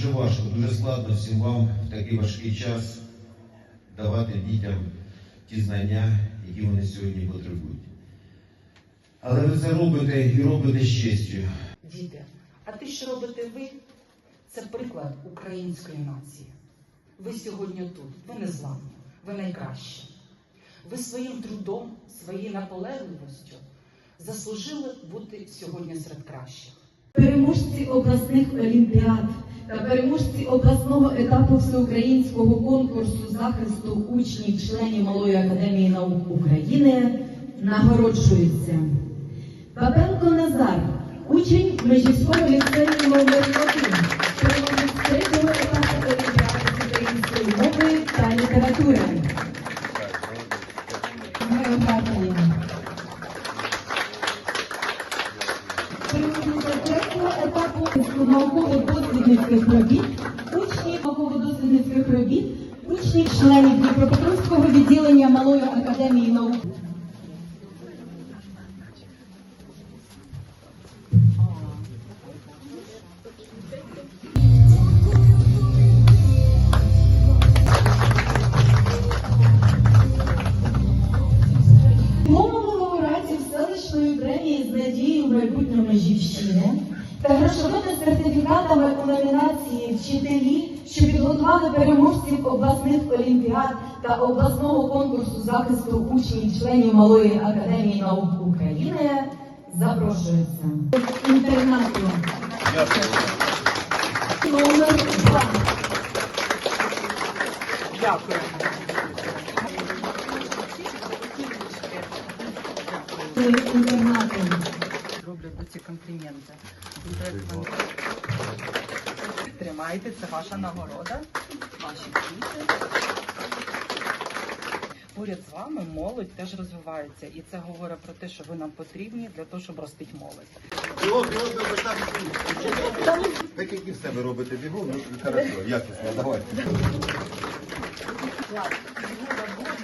дуже важко, дуже складно всім вам в такий важкий час давати дітям ті знання, які вони сьогодні потребують. Але ви це робите і робите з честю. Діти, а те, що робите ви, це приклад української нації. Ви сьогодні тут, ви не зламні, ви найкращі. Ви своїм трудом, своєю наполегливістю заслужили бути сьогодні серед кращих. Переможці обласних олімпіад та переможці обласного етапу всеукраїнського конкурсу захисту учнів членів Малої академії наук України нагороджуються. Бабенко Назар, учень Межівського ліцею номер 1 переможець третього етапу олімпіади української мови та літератури. Географії. Переможниця третього етапу науково-дослідницьких робіт, учнів науково-дослідницьких робіт, учнів членів Дніпропетровського відділення Малої академії наук. Мовами лауреатів селищної премії з надією майбутнього Межівщини та грошовими сертифікатами у номінації вчителі, що підготували переможців обласних олімпіад та обласного конкурсу захисту учнів членів Малої академії наук України, запрошуються інтернату. Номер два. Дякую. Інтернату. Ці компліменти. Тримайте, це ваша нагорода, ваші діти. Поряд з вами молодь теж розвивається, і це говорить про те, що ви нам потрібні для того, щоб ростити молодь. Так як і все ви робите бігом, ну хорошо, якісно, давайте.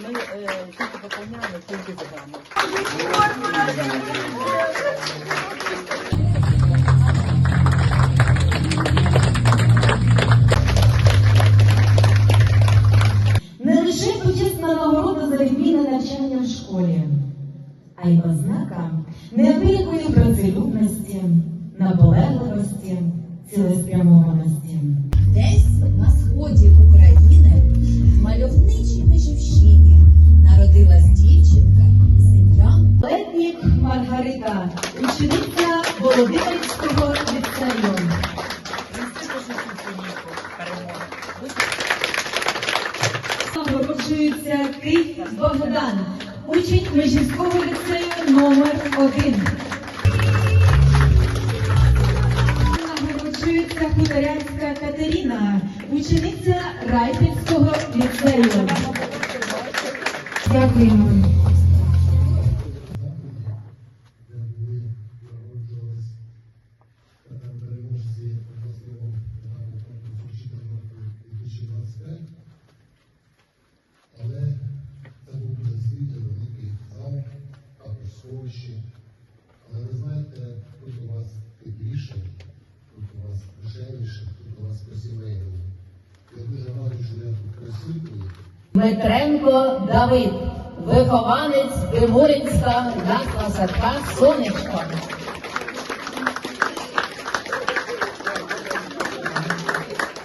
Ми е, тільки виконуємо тільки з вами. Й ознака неабиякої працелюбності, наполегливості, цілеспрямованості. Десь на сході України, в мальовничій Межівщині, народилась дівчинка з ім'ям Летнік Маргарита, учениця Володимирського ліцею. Перемоги. Кий Богдан, учень Межівського ліцею номер 1 Нагороджується Хуторянська Катерина, учениця Райпільського ліцею. Дякуємо. де були народжувались переможці обласного етапу конкурсу вчителів 2025. Але це був дуже світлий, великий зал, також сховище. Але ви знаєте, тут у вас тепліше, тут у вас дешевіше, тут у вас по-сімейному. Я дуже радий, що я тут присутній. Дмитренко Давид, вихованець Примуринська Ясла Садка Сонечко.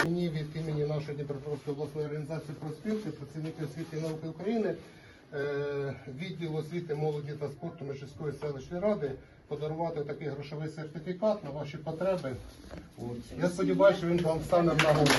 Мені від імені нашої Дніпропетровської обласної організації профспілки, працівників освіти і науки України, е, відділ освіти, молоді та спорту Межівської селищної ради подарувати такий грошовий сертифікат на ваші потреби. От. Я сподіваюся, що він вам стане в нагоді.